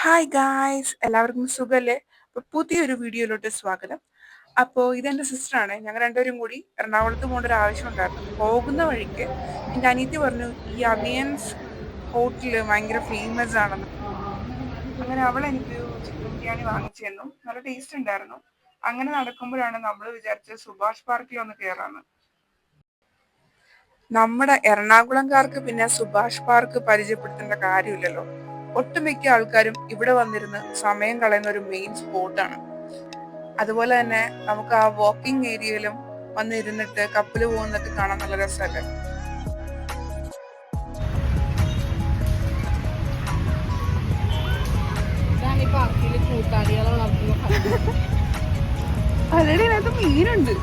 Hi guys എല്ലാവർക്കും സുഖല്ലേ? പുതിയൊരു വീഡിയോയിലോട്ട് സ്വാഗതം. അപ്പോൾ ഇതെന്റെ സിസ്റ്ററാണ് ഞങ്ങൾ രണ്ടുപേരും കൂടി എറണാകുളത്ത് പോകേണ്ട ഒരു ആവശ്യം ഉണ്ടായിരുന്നു. പോകുന്ന വഴിക്ക് എന്റെ അനിയത്തി പറഞ്ഞു ഈ അവിയൻസ് ഹോട്ടൽ ഭയങ്കര ഫേമസ് ആണെന്ന്. അങ്ങനെ അവൾ എനിക്ക് ചിക്കൻ ബിരിയാണി വാങ്ങിച്ചു തന്നു. നല്ല ടേസ്റ്റ് ഉണ്ടായിരുന്നു. അങ്ങനെ നടക്കുമ്പോഴാണ് നമ്മൾ വിചാരിച്ചത് സുഭാഷ് പാർക്കിൽ ഒന്ന് കയറാന്ന് നമ്മുടെ എറണാകുളംകാർക്ക് പിന്നെ സുഭാഷ് പാർക്ക് പരിചയപ്പെടുത്തേണ്ട കാര്യമില്ലല്ലോ. ഒട്ടുമിക്ക ആൾക്കാരും ഇവിടെ വന്നിരുന്ന് സമയം കളയുന്ന ഒരു മെയിൻ സ്പോട്ടാണ് അതുപോലെ തന്നെ നമുക്ക് ആ വാക്കിംഗ് ഏരിയയിലും വന്നിരുന്നിട്ട് കപ്പിൽ പോകുന്നൊക്കെ കാണാൻ നല്ല രസമല്ലേ? അതിനകത്ത് മീനുണ്ട്.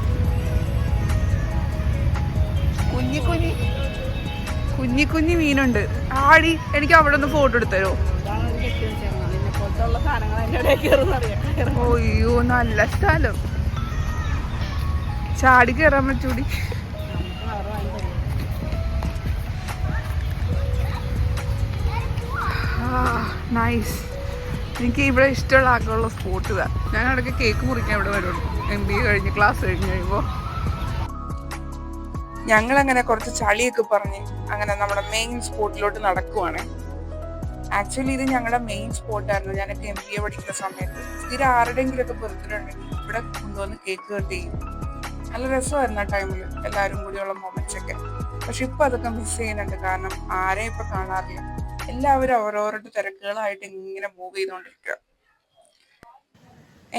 കുഞ്ഞി കുഞ്ഞി. കുഞ്ഞി കുഞ്ഞി മീനുണ്ട്. ആടി എനിക്ക് അവിടെ ഒന്ന് ഫോട്ടോ എടുത്തരോ. ഓയ്യോ നല്ല സ്ഥലം. ചാടി കയറാൻ പറ്റൂടി. നൈസ് എനിക്ക് ഇവിടെ ഇഷ്ടമുള്ള ആക്കുള്ള സ്പോട്ട് ഇതാ. ഞാൻ ഇടയ്ക്ക് കേക്ക് മുറിക്കാൻ ഇവിടെ വരുള്ളൂ. എം ബി കഴിഞ്ഞ് ക്ലാസ് കഴിഞ്ഞ് കഴിയുമ്പോൾ ഞങ്ങൾ അങ്ങനെ കുറച്ച് ചളിയൊക്കെ പറഞ്ഞ് അങ്ങനെ നമ്മുടെ മെയിൻ സ്പോട്ടിലോട്ട് നടക്കുവാണ്. ആക്ച്വലി ഇത് ഞങ്ങളുടെ മെയിൻ സ്പോട്ടായിരുന്നു ഞാനൊക്കെ എം ബി എ പഠിക്കുന്ന സമയത്ത്. സ്ഥിരം ആരുടെങ്കിലും ഒക്കെ ബർത്ത്ഡേ ഇവിടെ കൊണ്ടുവന്ന് കേക്ക് കട്ട് ചെയ്യും. നല്ല രസമായിരുന്നു ആ ടൈമിൽ എല്ലാവരും കൂടിയുള്ള മൊമെന്റ്സ് ഒക്കെ. പക്ഷെ ഇപ്പൊ അതൊക്കെ മിസ് ചെയ്യുന്നുണ്ട്. കാരണം ആരെയും ഇപ്പൊ കാണാറില്ല. എല്ലാവരും അവരവരുടെ തിരക്കുകളായിട്ട് ഇങ്ങനെ മൂവ് ചെയ്തുകൊണ്ടിരിക്കുക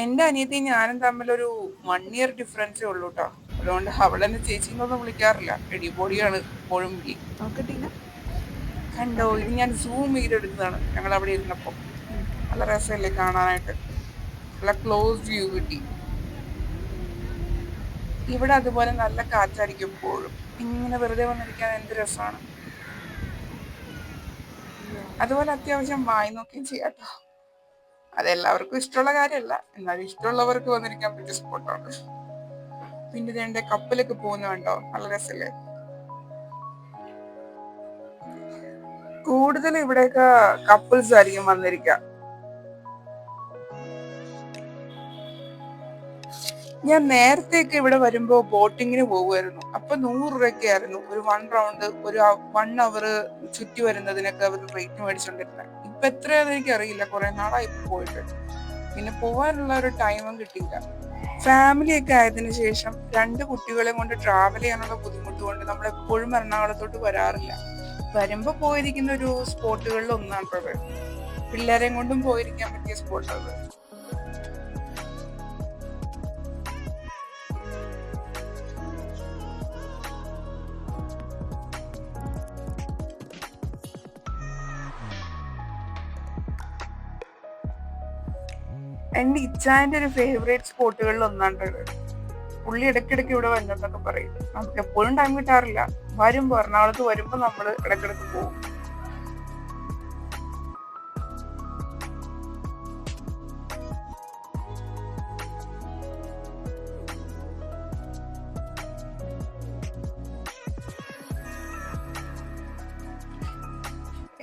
എന്റെ അനിയത്തി ഞാനും തമ്മിലൊരു വൺ ഇയർ ഡിഫറൻസേ ഉള്ളൂ കേട്ടോ അതുകൊണ്ട് അവളെന്നെ ചേച്ചിന്നൊന്നും വിളിക്കാറില്ല. എടിപൊടിയാണ് ഇപ്പോഴും വിളി. നോക്കട്ടില്ല കണ്ടോ ഇത് ഞാൻ സൂം ചെയ്തെടുക്കുന്നതാണ് ഞങ്ങൾ അവിടെ ഇരുന്നപ്പോൾ നല്ല രസമല്ലേ കാണാനായിട്ട്. നല്ല ക്ലോസ് വ്യൂ കിട്ടി. ഇവിടെ അതുപോലെ നല്ല കാറ്റായിരിക്കും എപ്പോഴും ഇങ്ങനെ വെറുതെ വന്നിരിക്കാൻ എന്ത് രസമാണ്. അതുപോലെ അത്യാവശ്യം വായി നോക്കുകയും ചെയ്യാട്ടോ അതെല്ലാവർക്കും ഇഷ്ടമുള്ള കാര്യമല്ല. എന്നാലും ഇഷ്ടമുള്ളവർക്ക് വന്നിരിക്കാൻ പറ്റിയ സ്പോട്ടാണ് പിന്നെ രണ്ട് കപ്പലൊക്കെ പോകുന്നുണ്ടോ നല്ല രസല്ലേ കൂടുതൽ ഇവിടെയൊക്കെ കപ്പിൾസ് ആയിരിക്കും വന്നിരിക്ക. ഞാൻ നേരത്തെയൊക്കെ ഇവിടെ വരുമ്പോ ബോട്ടിങ്ങിന് പോകുമായിരുന്നു. അപ്പൊ നൂറ് രൂപയൊക്കെ ആയിരുന്നു ഒരു വൺ റൗണ്ട് ഒരു വൺ അവർ ചുറ്റി വരുന്നതിനൊക്കെ അവർ റേറ്റ് മേടിച്ചോണ്ടിരുന്നത് ഇപ്പൊ എത്രയാന്ന് എനിക്ക് അറിയില്ല കുറെ നാളായി പോയിട്ട് പിന്നെ പോവാനുള്ള ഒരു ടൈമും കിട്ടിയില്ല. ഫാമിലി ഒക്കെ ആയതിനു ശേഷം രണ്ട് കുട്ടികളെ കൊണ്ട് ട്രാവൽ ചെയ്യാനുള്ള ബുദ്ധിമുട്ട് കൊണ്ട് നമ്മൾ എപ്പോഴും എറണാകുളത്തോട്ട് വരാറില്ല. വരുമ്പോ പോയിരിക്കുന്ന ഒരു സ്പോട്ടുകളിൽ ഒന്നാണ് പിള്ളേരെയും കൊണ്ടും പോയിരിക്കാൻ പറ്റിയ സ്പോട്ട് എന്റെ ഇച്ചാന്റെ ഒരു ഫേവറേറ്റ് സ്പോട്ടുകളിൽ ഒന്നാണ്ടത് പുള്ളി ഇടയ്ക്കിടയ്ക്ക് ഇവിടെ വരുന്നതൊക്കെ പറയും. നമുക്ക് എപ്പോഴും ടൈം കിട്ടാറില്ല. വരുമ്പോ എറണാകുളത്ത് വരുമ്പോ നമ്മൾ ഇടയ്ക്കിടയ്ക്ക് പോകും.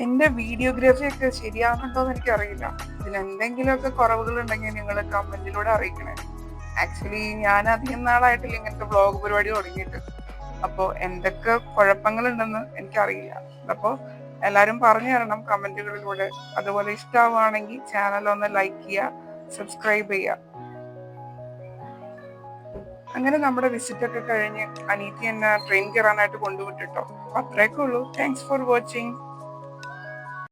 എന്റെ വീഡിയോഗ്രാഫി ഒക്കെ ശരിയാകുന്നുണ്ടോ എന്ന് എനിക്കറിയില്ല. ഇതിൽ എന്തെങ്കിലുമൊക്കെ കുറവുകൾ ഉണ്ടെങ്കിൽ നിങ്ങൾ കമന്റിലൂടെ അറിയിക്കണേ. ആക്ച്വലി ഞാൻ അധികം നാളായിട്ടില്ല ഇങ്ങനത്തെ വ്ളോഗ് പരിപാടി തുടങ്ങിയിട്ട്. അപ്പോൾ എന്തൊക്കെ കുഴപ്പങ്ങളുണ്ടെന്ന് എനിക്കറിയില്ല. അപ്പോൾ എല്ലാവരും പറഞ്ഞു തരണം കമന്റുകളിലൂടെ. അതുപോലെ ഇഷ്ടമാവുകയാണെങ്കിൽ ചാനൽ ഒന്ന് ലൈക്ക് ചെയ്യുക സബ്സ്ക്രൈബ് ചെയ്യുക. അങ്ങനെ നമ്മുടെ വിസിറ്റ് ഒക്കെ കഴിഞ്ഞ് അനീറ്റി എന്നെ ട്രെയിൻ കയറാനായിട്ട് കൊണ്ടുവിട്ടിട്ടോ. അത്രയൊക്കെ ഉള്ളൂ. Thanks for watching